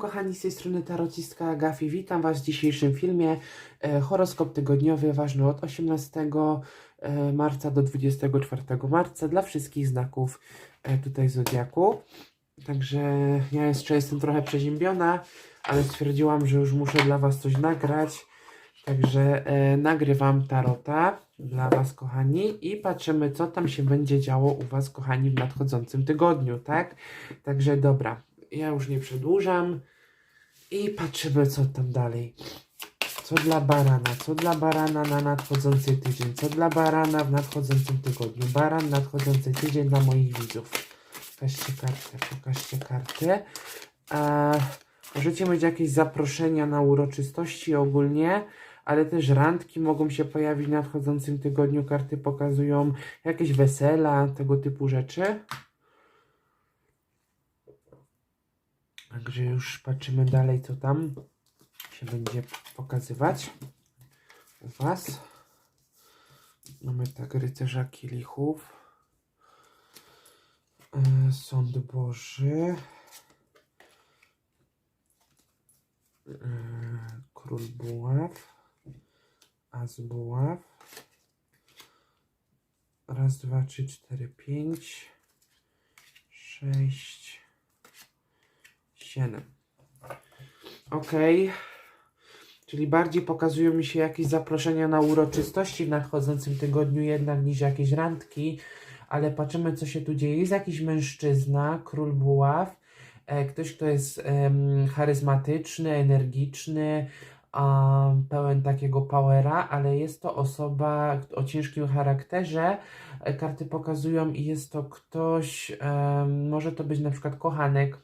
Kochani z tej strony tarocistka Agafi. Witam Was w dzisiejszym filmie. E, horoskop tygodniowy ważny od 18 e, marca do 24 marca dla wszystkich znaków e, tutaj Zodiaku. Także ja jeszcze jestem trochę przeziębiona, ale stwierdziłam, że już muszę dla Was coś nagrać. Także e, nagrywam tarota dla Was, kochani, i patrzymy, co tam się będzie działo u Was, kochani, w nadchodzącym tygodniu, tak? Także dobra, ja już nie przedłużam i patrzymy, co tam dalej. Co dla barana? Co dla barana na nadchodzący tydzień? Co dla barana w nadchodzącym tygodniu? Baran nadchodzący tydzień dla moich widzów. Pokażcie kartę, pokażcie kartę. A, możecie mieć jakieś zaproszenia na uroczystości ogólnie, ale też randki mogą się pojawić w nadchodzącym tygodniu. Karty pokazują jakieś wesela, tego typu rzeczy. Także już patrzymy dalej, co tam się będzie pokazywać u Was. Mamy tak rycerza kielichów. E, Sąd Boży. E, Król Buław. As Buław. Raz, dwa, trzy, cztery, pięć. Sześć. Okej. Czyli bardziej pokazują mi się jakieś zaproszenia na uroczystości w nadchodzącym tygodniu jednak niż jakieś randki. Ale patrzymy, co się tu dzieje. Jest jakiś mężczyzna, król buław, e, ktoś, kto jest em, charyzmatyczny, energiczny, a, pełen takiego powera, ale jest to osoba o ciężkim charakterze. E, Karty pokazują i jest to ktoś, em, może to być na przykład kochanek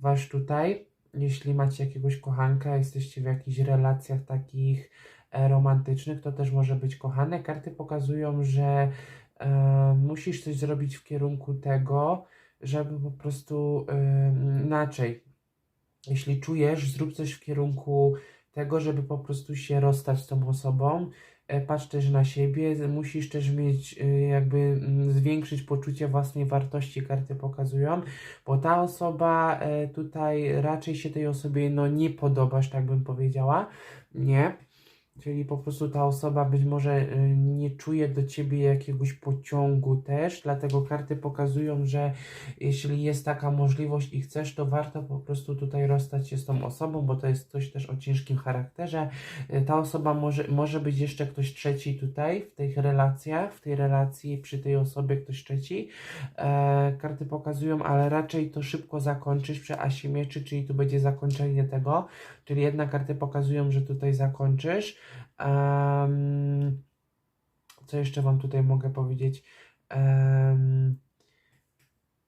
wasz tutaj, jeśli macie jakiegoś kochanka, jesteście w jakichś relacjach takich e, romantycznych, to też może być kochane. Karty pokazują, że e, musisz coś zrobić w kierunku tego, żeby po prostu e, inaczej. Jeśli czujesz, zrób coś w kierunku tego, żeby po prostu się rozstać z tą osobą. E, Patrz też na siebie, musisz też mieć e, jakby mm, zwiększyć poczucie własnej wartości, karty pokazują, bo ta osoba e, tutaj raczej się tej osobie no nie podobasz, tak bym powiedziała, nie? Czyli po prostu ta osoba być może e, nie czuje do ciebie jakiegoś pociągu też, dlatego karty pokazują, że jeśli jest taka możliwość i chcesz, to warto po prostu tutaj rozstać się z tą osobą, bo to jest ktoś też o ciężkim charakterze. E, Ta osoba może, może być jeszcze ktoś trzeci tutaj w tych relacjach, w tej relacji przy tej osobie ktoś trzeci. E, karty pokazują, ale raczej to szybko zakończysz przy asie mieczy, czyli tu będzie zakończenie tego, czyli jednak karty pokazują, że tutaj zakończysz. Em, co jeszcze Wam tutaj mogę powiedzieć? Em,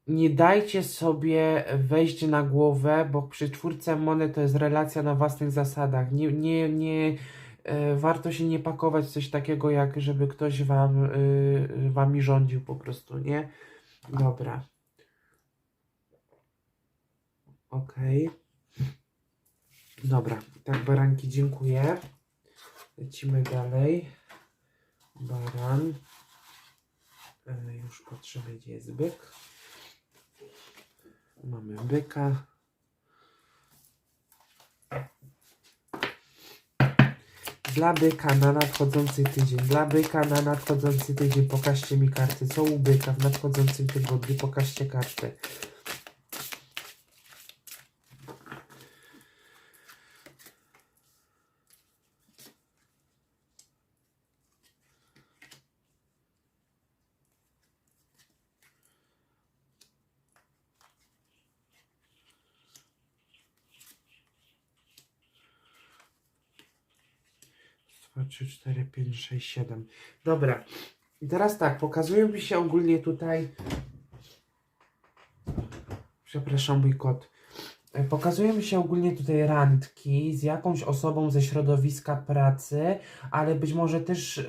nie dajcie sobie wejść na głowę, bo przy czwórce monet to jest relacja na własnych zasadach. Nie, nie, nie e, warto się nie pakować coś takiego, jak żeby ktoś wam, y, wami rządził po prostu, nie? Dobra. Okej. Dobra, tak baranki, dziękuję. Lecimy dalej. Baran. E, już patrzymy, gdzie jest byk. Mamy byka. Dla byka na nadchodzący tydzień. Dla byka na nadchodzący tydzień pokażcie mi karty. Co u byka w nadchodzącym tygodniu? Pokażcie kartę. 2, 3, 4, 5, 6, 7. Dobra. I teraz tak, pokazują mi się ogólnie tutaj... Przepraszam, mój kot. E, Pokazują mi się ogólnie tutaj randki z jakąś osobą ze środowiska pracy, ale być może też e,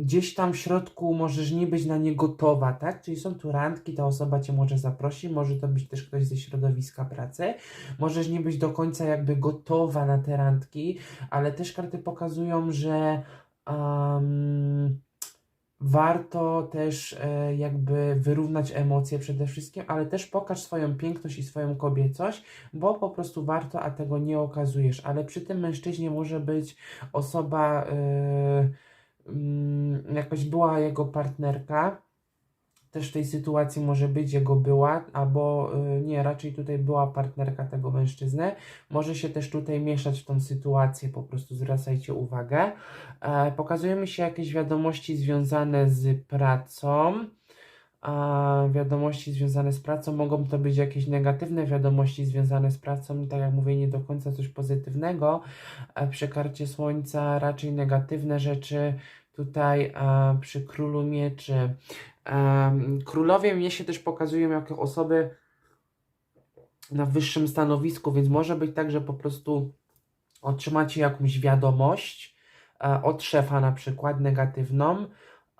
gdzieś tam w środku możesz nie być na nie gotowa, tak? Czyli są tu randki, ta osoba cię może zaprosi, może to być też ktoś ze środowiska pracy. Możesz nie być do końca jakby gotowa na te randki, ale też karty pokazują, że um, warto też e, jakby wyrównać emocje przede wszystkim, ale też pokaż swoją piękność i swoją kobiecość, bo po prostu warto, a tego nie okazujesz. Ale przy tym mężczyźnie może być osoba, jakaś była jego partnerka, też w tej sytuacji może być jego była, albo y, nie, raczej tutaj była partnerka tego mężczyzny. Może się też tutaj mieszać w tą sytuację, po prostu zwracajcie uwagę. E, pokazują mi się jakieś wiadomości związane z pracą. A wiadomości związane z pracą mogą to być jakieś negatywne wiadomości związane z pracą, tak jak mówię, nie do końca coś pozytywnego. E, przy karcie Słońca raczej negatywne rzeczy. Tutaj e, przy Królu Mieczy Królowie mnie się też pokazują jako osoby na wyższym stanowisku, więc może być tak, że po prostu otrzymacie jakąś wiadomość e, od szefa na przykład negatywną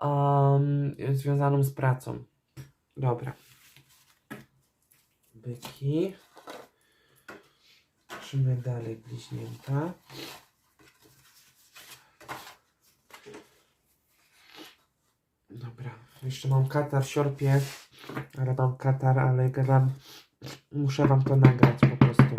em, związaną z pracą. Dobra. Byki. Patrzymy dalej, bliźnięta. Dobra, jeszcze mam katar, siorpie, ale mam katar, ale gadam, muszę wam to nagrać po prostu.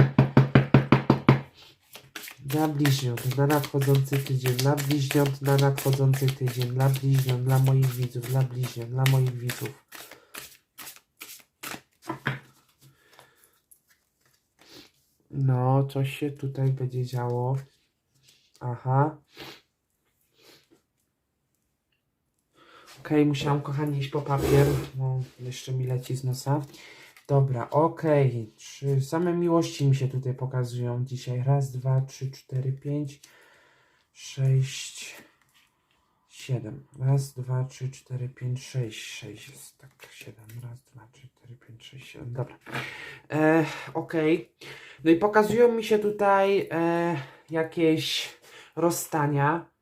Dla bliźniąt na nadchodzący tydzień, dla bliźniąt na nadchodzący tydzień, dla bliźniąt, dla moich widzów, dla bliźniąt, dla moich widzów. No, coś się tutaj będzie działo. Aha. Okej, musiałam, kochani, iść po papier. No, jeszcze mi leci z nosa. Dobra, okej. Trzy same miłości mi się tutaj pokazują dzisiaj. Raz, dwa, trzy, cztery, pięć, sześć, siedem. Raz, dwa, trzy, cztery, pięć, sześć. Sześć jest tak, siedem. Raz, dwa, trzy, cztery, pięć, sześć, siedem. Dobra. E, okej. No i pokazują mi się tutaj e, jakieś rozstania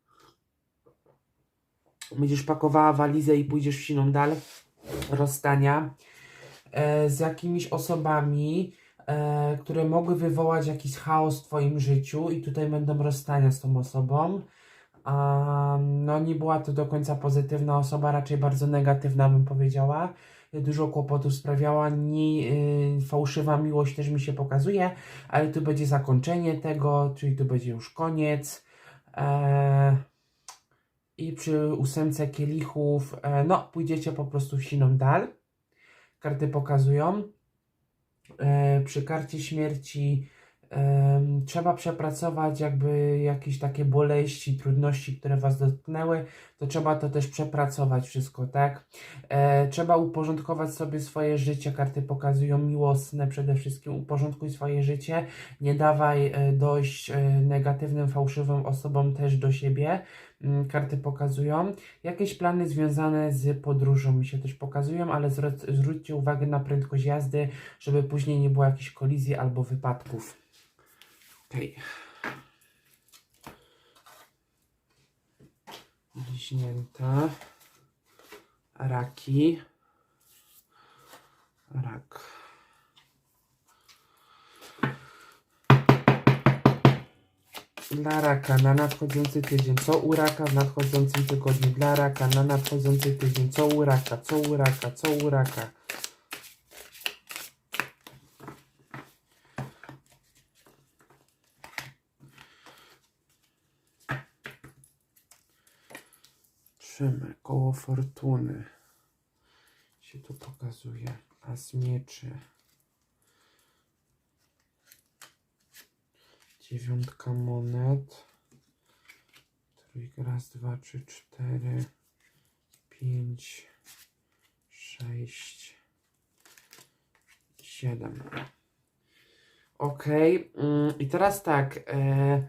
będziesz pakowała walizę i pójdziesz w siną dal rozstania e, z jakimiś osobami, e, które mogły wywołać jakiś chaos w Twoim życiu i tutaj będą rozstania z tą osobą. A, no nie była to do końca pozytywna osoba, raczej bardzo negatywna bym powiedziała. Dużo kłopotów sprawiała, nie, y, fałszywa miłość też mi się pokazuje, ale tu będzie zakończenie tego, czyli tu będzie już koniec. E, i przy ósemce kielichów, e, no, pójdziecie po prostu siną dal. Karty pokazują. E, przy karcie śmierci trzeba przepracować jakby jakieś takie boleści, trudności, które Was dotknęły, to trzeba to też przepracować wszystko, tak? E, trzeba uporządkować sobie swoje życie, karty pokazują miłosne przede wszystkim, uporządkuj swoje życie, nie dawaj e, dojść e, negatywnym, fałszywym osobom też do siebie, karty pokazują. Jakieś plany związane z podróżą mi się też pokazują, ale zwróćcie uwagę na prędkość jazdy, żeby później nie było jakichś kolizji albo wypadków. Okej. Bliźnięta. Raki. Rak. Dla raka na nadchodzący tydzień. Co u raka w nadchodzącym tygodniu? Dla raka na nadchodzący tydzień. Co u raka? Co u raka? Co u raka? Patrzymy, koło fortuny się tu pokazuje. As mieczy. Dziewiątka monet. Trójka, raz, dwa, trzy, cztery, pięć, sześć, siedem. Ok. Mm, I teraz tak. E,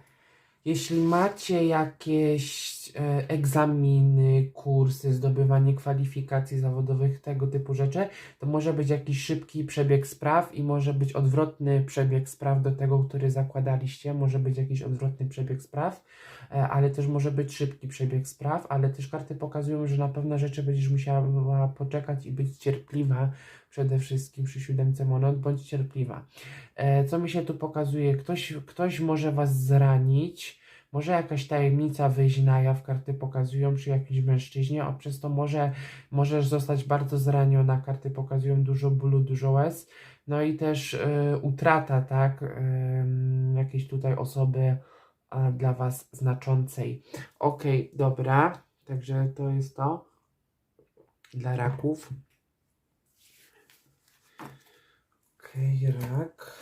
jeśli macie jakieś e, egzaminy, kursy, zdobywanie kwalifikacji zawodowych, tego typu rzeczy, to może być jakiś szybki przebieg spraw i może być odwrotny przebieg spraw do tego, który zakładaliście. Może być jakiś odwrotny przebieg spraw, e, ale też może być szybki przebieg spraw, ale też karty pokazują, że na pewne rzeczy będziesz musiała poczekać i być cierpliwa przede wszystkim przy siódemce monet, bądź cierpliwa. E, co mi się tu pokazuje? Ktoś, ktoś może Was zranić, może jakaś tajemnica wyjść na jaw, karty pokazują przy jakimś mężczyźnie, a przez to może możesz zostać bardzo zraniona, karty pokazują dużo bólu, dużo łez, no i też e, utrata, tak, em, jakiejś tutaj osoby dla Was znaczącej. Okej, dobra, także to jest to dla raków. Okej, rak.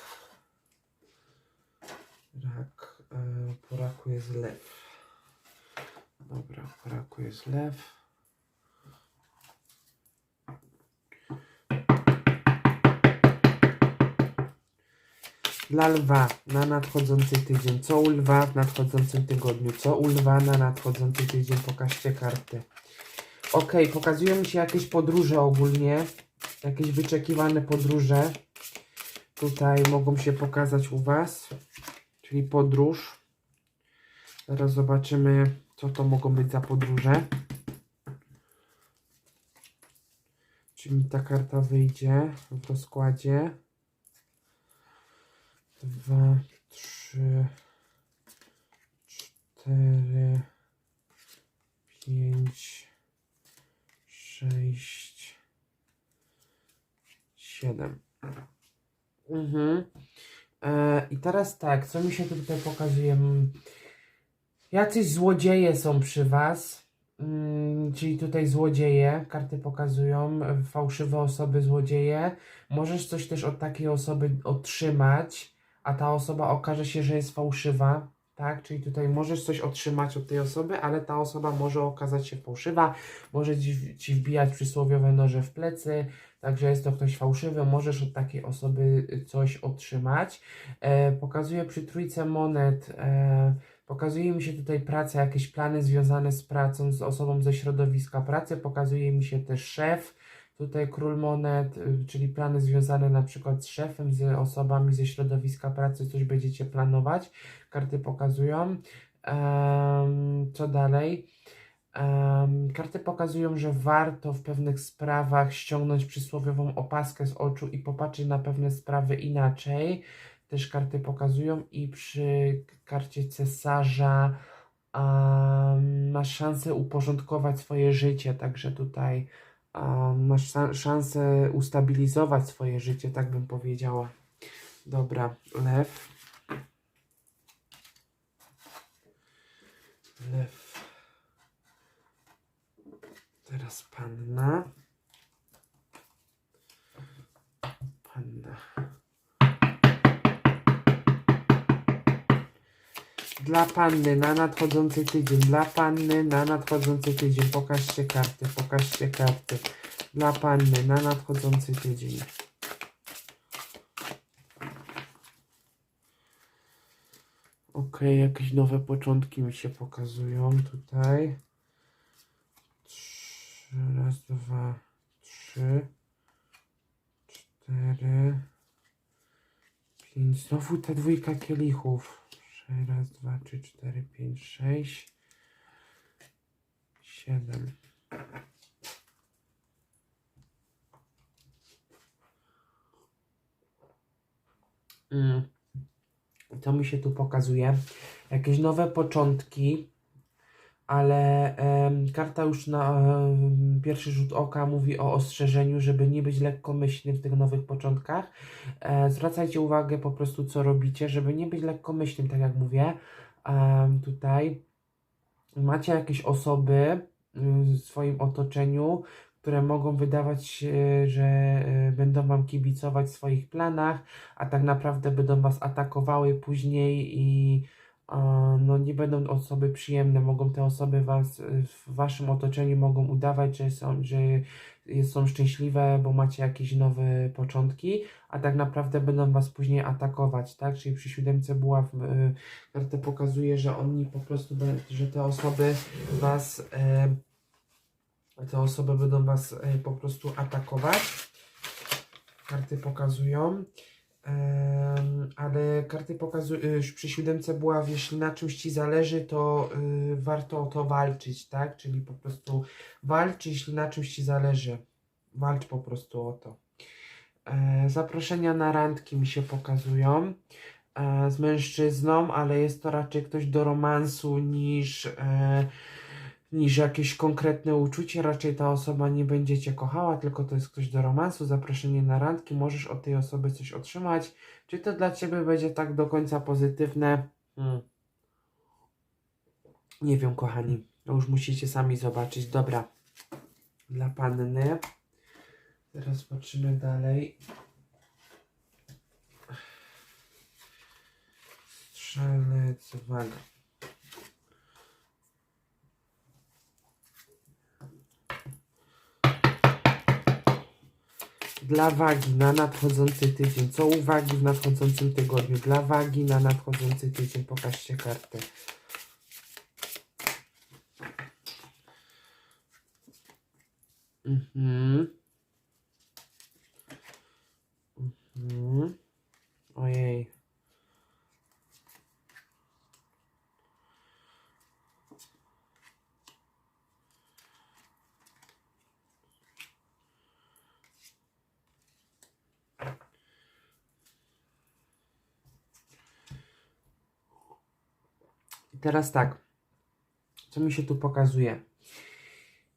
Rak. E, po raku jest lew. Dobra, po raku jest lew. Dla lwa na nadchodzący tydzień. Co u lwa w nadchodzącym tygodniu? Co u lwa na nadchodzący tydzień? Pokażcie karty. Ok, pokazują mi się jakieś podróże ogólnie. Jakieś wyczekiwane podróże. Tutaj mogą się pokazać u Was. Czyli podróż. Teraz zobaczymy, co to mogą być za podróże. Czy mi ta karta wyjdzie w rozkładzie? Dwa, trzy, cztery, pięć, sześć, siedem. Mhm. E, I teraz tak, co mi się tu tutaj pokazuje? Mm, Jacyś złodzieje są przy Was. Mm, czyli tutaj złodzieje, karty pokazują, fałszywe osoby, złodzieje. Możesz coś też od takiej osoby otrzymać, a ta osoba okaże się, że jest fałszywa, tak? Czyli tutaj możesz coś otrzymać od tej osoby, ale ta osoba może okazać się fałszywa, może ci, ci wbijać przysłowiowe noże w plecy, także jest to ktoś fałszywy, możesz od takiej osoby coś otrzymać. E, pokazuje przy trójce monet, e, pokazuje mi się tutaj praca, jakieś plany związane z pracą, z osobą ze środowiska pracy, pokazuje mi się też szef, Tutaj król monet, y, czyli plany związane na przykład z szefem, z osobami ze środowiska pracy, coś będziecie planować. Karty pokazują. Co dalej? Em, karty pokazują, że warto w pewnych sprawach ściągnąć przysłowiową opaskę z oczu i popatrzeć na pewne sprawy inaczej. Też karty pokazują i przy karcie cesarza em, masz szansę uporządkować swoje życie, także tutaj a masz szansę ustabilizować swoje życie, tak bym powiedziała. Dobra. Lew. Dla panny na nadchodzący tydzień. Dla panny na nadchodzący tydzień. Pokażcie karty, pokażcie karty. Dla panny na nadchodzący tydzień. Ok, jakieś nowe początki mi się pokazują tutaj. Trzy, raz, dwa, trzy, cztery, pięć. Znowu ta dwójka kielichów. Trzy, raz, dwa, trzy, cztery, pięć, sześć, siedem. Mm. To mi się tu pokazuje. Jakieś nowe początki, ale em, karta już na em, pierwszy rzut oka mówi o ostrzeżeniu, żeby nie być lekkomyślnym w tych nowych początkach. E, zwracajcie uwagę po prostu, co robicie, żeby nie być lekkomyślnym, tak jak mówię. Em, tutaj macie jakieś osoby mm, w swoim otoczeniu, które mogą wydawać się, że e, będą wam kibicować w swoich planach, a tak naprawdę będą was atakowały później i e, no, nie będą osoby przyjemne. Mogą te osoby was, e, w waszym otoczeniu mogą udawać, że są, że są szczęśliwe, bo macie jakieś nowe początki, a tak naprawdę będą was później atakować, tak? Czyli przy siódemce buław e, karta pokazuje, że oni po prostu, że te osoby was e, te osoby będą Was po prostu atakować. Karty pokazują. Ale karty pokazują, już przy siódemce była, jeśli na czymś Ci zależy, to y, warto o to walczyć, tak? Czyli po prostu walcz, jeśli na czymś Ci zależy. Walcz po prostu o to. E, zaproszenia na randki mi się pokazują. e, z mężczyzną, ale jest to raczej ktoś do romansu niż, e, niż jakieś konkretne uczucie. Raczej ta osoba nie będzie cię kochała, tylko to jest ktoś do romansu, zaproszenie na randki, możesz od tej osoby coś otrzymać. Czy to dla ciebie będzie tak do końca pozytywne? Hmm. Nie wiem, kochani. Już musicie sami zobaczyć. Dobra. Dla panny. Teraz patrzymy dalej. Strzelec, waga. Dla wagi na nadchodzący tydzień. Co uwagi w nadchodzącym tygodniu? Dla wagi na nadchodzący tydzień. Pokażcie kartę. Mhm. Mhm. Ojej. I teraz tak. Co mi się tu pokazuje?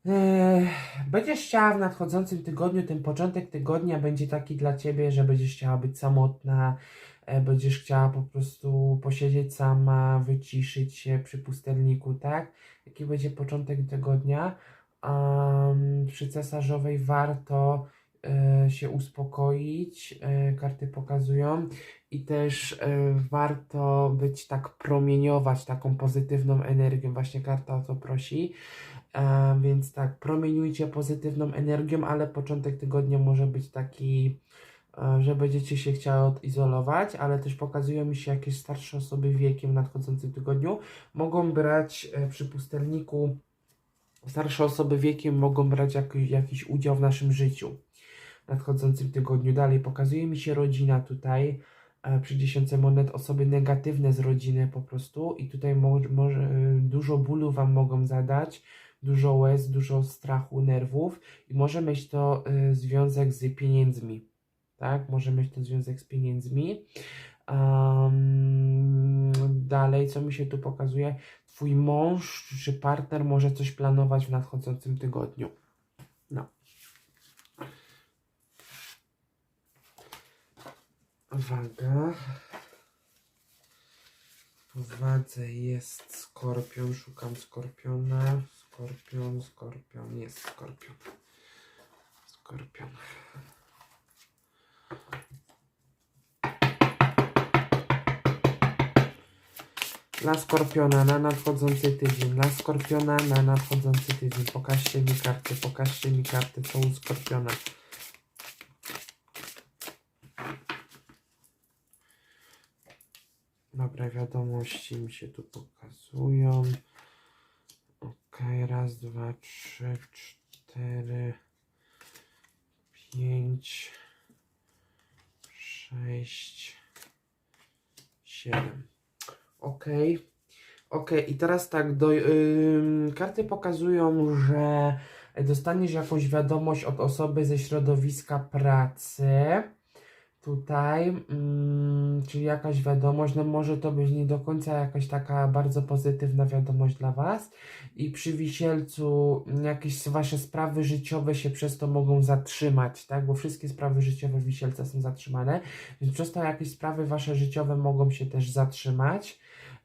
Eee, Będziesz chciała w nadchodzącym tygodniu, ten początek tygodnia będzie taki dla ciebie, że będziesz chciała być samotna, e, będziesz chciała po prostu posiedzieć sama, wyciszyć się przy pustelniku, tak? Jaki będzie początek tygodnia? Am, przy cesarzowej warto się uspokoić, e, karty pokazują, i też e, warto być tak promieniować taką pozytywną energią, właśnie karta o to prosi. E, więc tak, promieniujcie pozytywną energią, ale początek tygodnia może być taki, e, że będziecie się chciały odizolować, ale też pokazują mi się jakieś starsze osoby wiekiem w nadchodzącym tygodniu. Mogą brać e, przy pustelniku, starsze osoby wiekiem mogą brać jakiś, udział w naszym życiu nadchodzącym tygodniu. Dalej pokazuje mi się rodzina tutaj. e, Przy dziesiątce monet osoby negatywne z rodziny po prostu i tutaj może e, dużo bólu Wam mogą zadać, dużo łez, dużo strachu, nerwów i może mieć to y, związek z pieniędzmi, tak? Może mieć to związek z pieniędzmi. Am, dalej, co mi się tu pokazuje? Twój mąż czy partner może coś planować w nadchodzącym tygodniu. No. Uwaga. W wadze jest skorpion, szukam skorpiona. Skorpion, skorpion, jest skorpion. Skorpion. Dla skorpiona na nadchodzący tydzień. Dla skorpiona na nadchodzący tydzień. Pokażcie mi karty, pokażcie mi karty, co u skorpiona. Dobra, wiadomości mi się tu pokazują. Ok, raz, dwa, trzy, cztery, pięć, sześć, siedem. Ok. Ok, i teraz tak, do, ym, karty pokazują, że dostaniesz jakąś wiadomość od osoby ze środowiska pracy. Tutaj, mm, czyli jakaś wiadomość, no może to być nie do końca jakaś taka bardzo pozytywna wiadomość dla Was. I przy wisielcu jakieś Wasze sprawy życiowe się przez to mogą zatrzymać, tak? Bo wszystkie sprawy życiowe wisielca są zatrzymane, więc przez to jakieś sprawy Wasze życiowe mogą się też zatrzymać.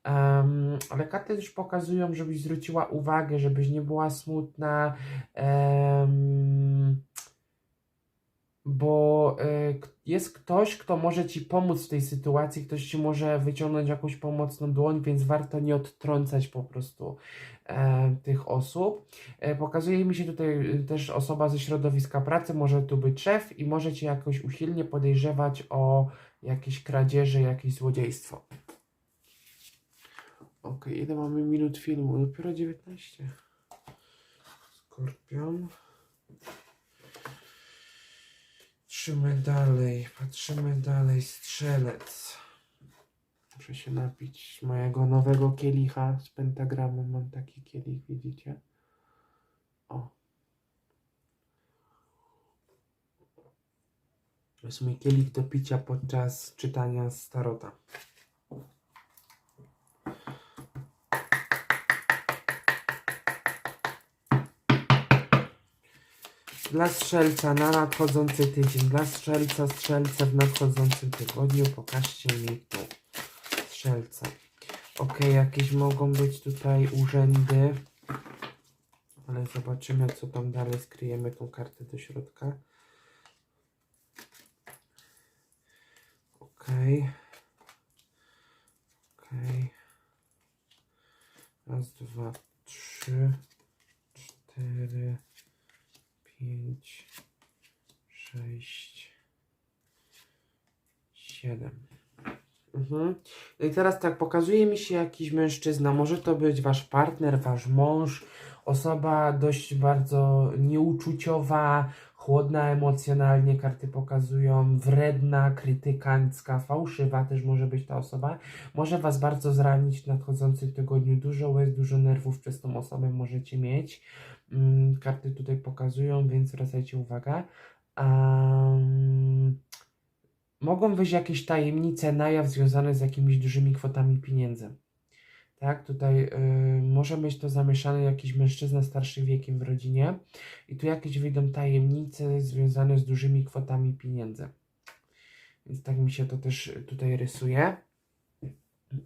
Em, ale karty też pokazują, żebyś zwróciła uwagę, żebyś nie była smutna. em, bo y, jest ktoś, kto może ci pomóc w tej sytuacji, ktoś ci może wyciągnąć jakąś pomocną dłoń, więc warto nie odtrącać po prostu e, tych osób. E, pokazuje mi się tutaj y, też osoba ze środowiska pracy, może tu być szef i może cię jakoś uchylnie podejrzewać o jakieś kradzieże, jakieś złodziejstwo. Okej, ile mamy minut filmu? Dopiero 19. Skorpion. Patrzymy dalej, patrzymy dalej. Strzelec. Muszę się napić mojego nowego kielicha z pentagramem. Mam taki kielich, widzicie? O. To jest mój kielich do picia podczas czytania starota. Dla strzelca na nadchodzący tydzień. Dla strzelca, strzelca w nadchodzącym tygodniu. Pokażcie mi tu. Strzelca. Ok, jakieś mogą być tutaj urzędy. Ale zobaczymy, co tam dalej. Skryjemy tą kartę do środka. Ok. Ok. Raz, dwa, trzy, cztery, pięć, sześć, siedem. Mhm. No I teraz tak, pokazuje mi się jakiś mężczyzna. Może to być wasz partner, wasz mąż, osoba dość bardzo nieuczuciowa, chłodna emocjonalnie, karty pokazują, wredna, krytykancka, fałszywa też może być ta osoba. Może was bardzo zranić w nadchodzącym tygodniu. Dużo łez, dużo nerwów przez tą osobę możecie mieć. Mm, karty tutaj pokazują, więc zwracajcie uwagę. Um, mogą wyjść jakieś tajemnice na jaw związane z jakimiś dużymi kwotami pieniędzy. Tak, tutaj y, może być to zamieszany jakiś mężczyzna starszy wiekiem w rodzinie i tu jakieś wyjdą tajemnice związane z dużymi kwotami pieniędzy. Więc tak mi się to też tutaj rysuje.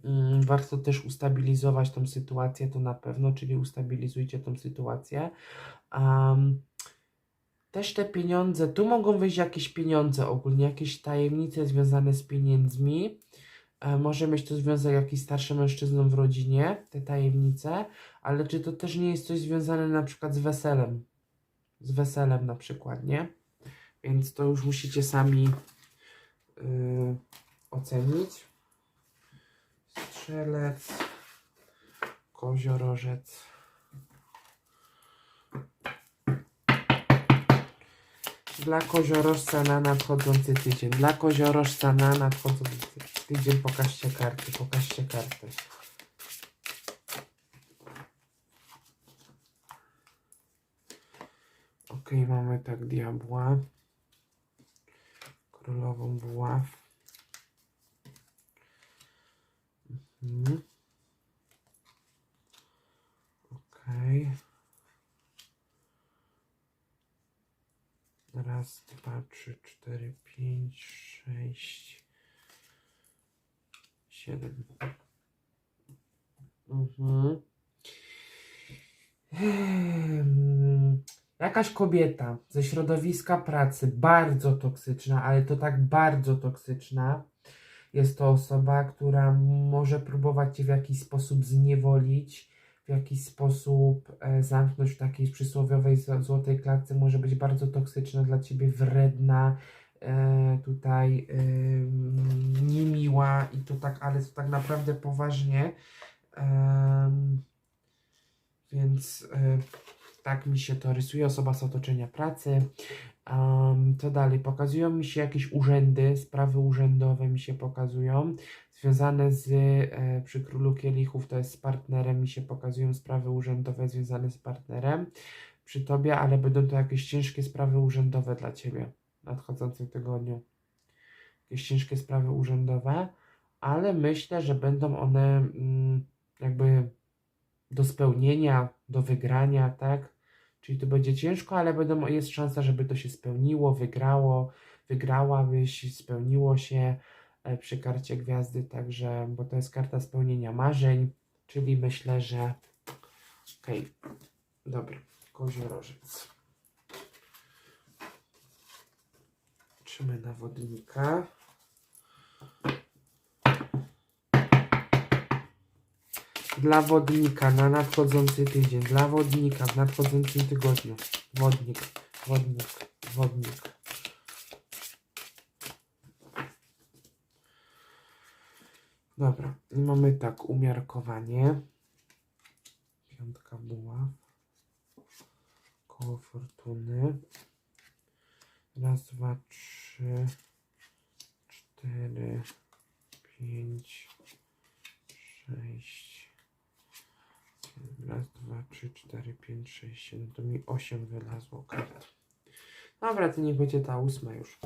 Mm, Warto też ustabilizować tą sytuację, to na pewno, czyli ustabilizujcie tą sytuację. Um, też te pieniądze, tu mogą wyjść jakieś pieniądze ogólnie, jakieś tajemnice związane z pieniędzmi. E, może mieć to związek jakiś starszy mężczyzną w rodzinie, te tajemnice, ale czy to też nie jest coś związane na przykład z weselem? Z weselem na przykład, nie? Więc to już musicie sami yy, ocenić. Strzelec, koziorożec. Dla koziorożca na nadchodzący tydzień. Dla koziorożca na nadchodzący tydzień pokażcie karty, pokażcie karty. Ok, mamy tak diabła. Królową buław. Mhm. Okej. Raz, dwa, trzy, cztery, pięć, sześć, siedem. Mhm. Jakaś kobieta ze środowiska pracy, bardzo toksyczna, ale to tak bardzo toksyczna. Jest to osoba, która może próbować cię w jakiś sposób zniewolić, w jakiś sposób e, zamknąć w takiej przysłowiowej zł- złotej klatce, może być bardzo toksyczna dla ciebie, wredna, e, tutaj niemiła i to tak, ale to tak naprawdę poważnie. Więc e, tak mi się to rysuje, osoba z otoczenia pracy. Um, co dalej? Pokazują mi się jakieś urzędy, sprawy urzędowe mi się pokazują, związane z, e, przy Królu Kielichów, to jest z partnerem, mi się pokazują sprawy urzędowe związane z partnerem przy Tobie, ale będą to jakieś ciężkie sprawy urzędowe dla Ciebie w nadchodzącym tygodniu. Jakieś ciężkie sprawy urzędowe, ale myślę, że będą one mm, jakby do spełnienia, do wygrania, tak? Czyli to będzie ciężko, ale będą, jest szansa, żeby to się spełniło, wygrało, wygrałabyś, spełniło się e, przy karcie gwiazdy, także, bo to jest karta spełnienia marzeń, czyli myślę, że okej, dobra, koziorożec. Patrzymy na wodnika. Dla wodnika na nadchodzący tydzień, dla wodnika w nadchodzącym tygodniu. Wodnik, wodnik, wodnik. Dobra, i mamy tak, umiarkowanie. Piątka buław. Koło fortuny. Raz, dwa, trzy, cztery, pięć, sześć. Raz, dwa, trzy, cztery, pięć, sześć, siedem. To mi osiem wylazło kart. Dobra, to niech będzie ta ósma już.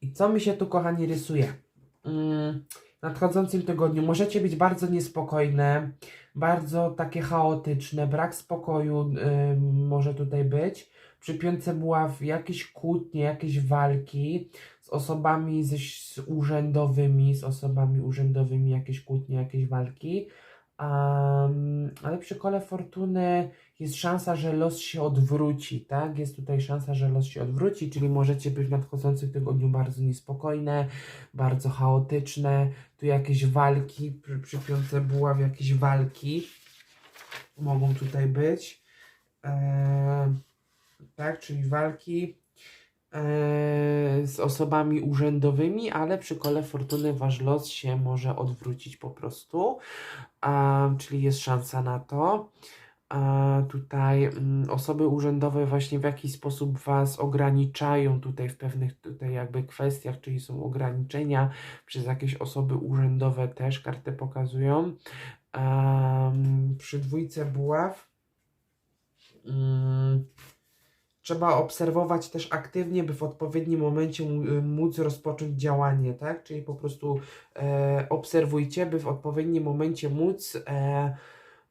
I co mi się tu, kochani, rysuje? Mm, w nadchodzącym tygodniu możecie być bardzo niespokojne, bardzo takie chaotyczne, brak spokoju y, może tutaj być. Przy piątce buław jakieś kłótnie, jakieś walki osobami ze, z urzędowymi, z osobami urzędowymi, jakieś kłótnie, jakieś walki. Am, ale przy kole fortuny jest szansa, że los się odwróci, tak? Jest tutaj szansa, że los się odwróci, czyli możecie być w nadchodzącym tygodniu bardzo niespokojne, bardzo chaotyczne. Tu jakieś walki, przy, przy piątce buław jakieś walki mogą tutaj być. Eee, tak, czyli walki z osobami urzędowymi, ale przy kole fortuny wasz los się może odwrócić po prostu. Czyli jest szansa na to. Tutaj mm, osoby urzędowe właśnie w jakiś sposób was ograniczają tutaj w pewnych tutaj jakby kwestiach, czyli są ograniczenia przez jakieś osoby urzędowe też karty pokazują. Am, przy dwójce buław mm, trzeba obserwować też aktywnie, by w odpowiednim momencie m- móc rozpocząć działanie, tak? Czyli po prostu e, obserwujcie, by w odpowiednim momencie móc e,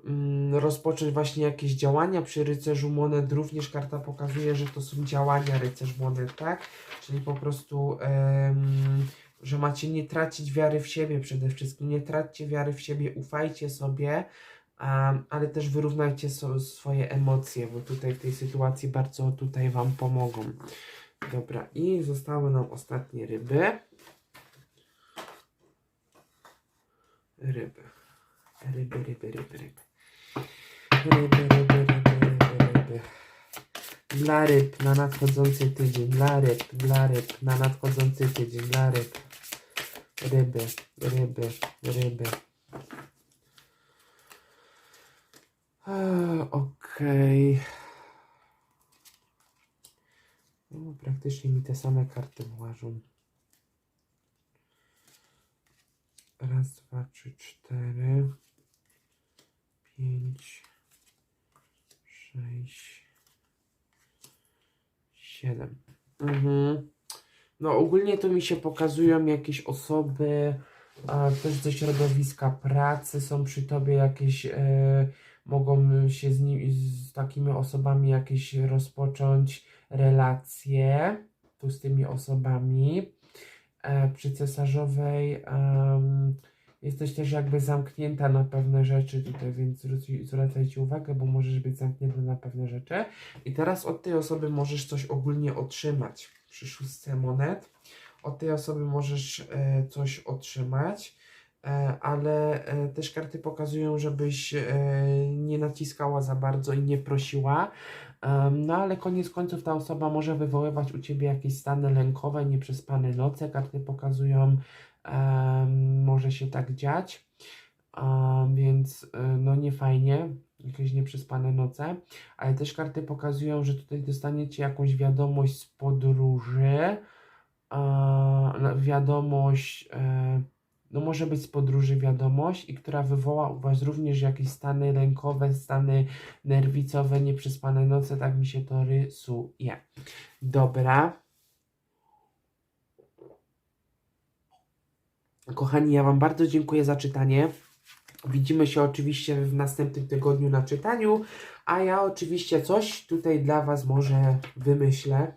mm, rozpocząć właśnie jakieś działania. Przy rycerzu monet również karta pokazuje, że to są działania rycerz monet, tak? Czyli po prostu, em, że macie nie tracić wiary w siebie przede wszystkim, nie traćcie wiary w siebie, ufajcie sobie, Am, ale też wyrównajcie so, swoje emocje, bo tutaj w tej sytuacji bardzo tutaj Wam pomogą. Dobra, i zostały nam ostatnie ryby. Ryby. Ryby, ryby, ryby, ryby. Ryby, ryby, ryby, ryby, ryby. Dla ryb na nadchodzący tydzień. Dla ryb, dla ryb na nadchodzący tydzień. Dla ryb. Ryby, ryby, ryby. Eee, Okej. No, praktycznie mi te same karty włażą. Raz, dwa, trzy, cztery, pięć, sześć, siedem. Mhm. No ogólnie to mi się pokazują jakieś osoby, a, też ze środowiska pracy, są przy tobie jakieś, e, mogą się z, z takimi osobami jakieś rozpocząć relacje, tu z tymi osobami. E, przy cesarzowej jesteś też jakby zamknięta na pewne rzeczy tutaj, więc zwróci- zwracajcie uwagę, bo możesz być zamknięta na pewne rzeczy. I teraz od tej osoby możesz coś ogólnie otrzymać. Przy szóstce monet od tej osoby możesz e, coś otrzymać, ale e, też karty pokazują, żebyś e, nie naciskała za bardzo i nie prosiła. No ale koniec końców ta osoba może wywoływać u ciebie jakieś stany lękowe, nieprzespane noce. Karty pokazują, może się tak dziać. Więc e, no nie fajnie, jakieś nieprzespane noce, ale też karty pokazują, że tutaj dostaniecie jakąś wiadomość z podróży, e, no, wiadomość, e, no może być z podróży wiadomość i która wywoła u Was również jakieś stany lękowe, stany nerwicowe, nieprzespane noce, tak mi się to rysuje. Dobra. Kochani, ja Wam bardzo dziękuję za czytanie. Widzimy się oczywiście w następnym tygodniu na czytaniu, a ja oczywiście coś tutaj dla Was może wymyślę.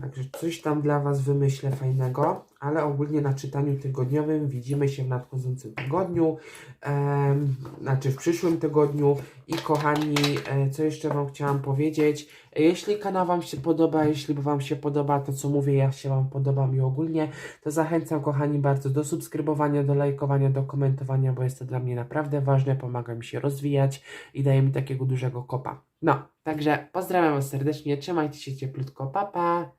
Także coś tam dla Was wymyślę fajnego, ale ogólnie na czytaniu tygodniowym widzimy się w nadchodzącym tygodniu, em, znaczy w przyszłym tygodniu. I kochani, e, co jeszcze Wam chciałam powiedzieć? E, Jeśli kanał Wam się podoba, jeśli Wam się podoba to, co mówię, ja się Wam podobam i ogólnie, to zachęcam, kochani, bardzo do subskrybowania, do lajkowania, do komentowania, bo jest to dla mnie naprawdę ważne, pomaga mi się rozwijać i daje mi takiego dużego kopa. No, także pozdrawiam Was serdecznie, trzymajcie się cieplutko, pa pa!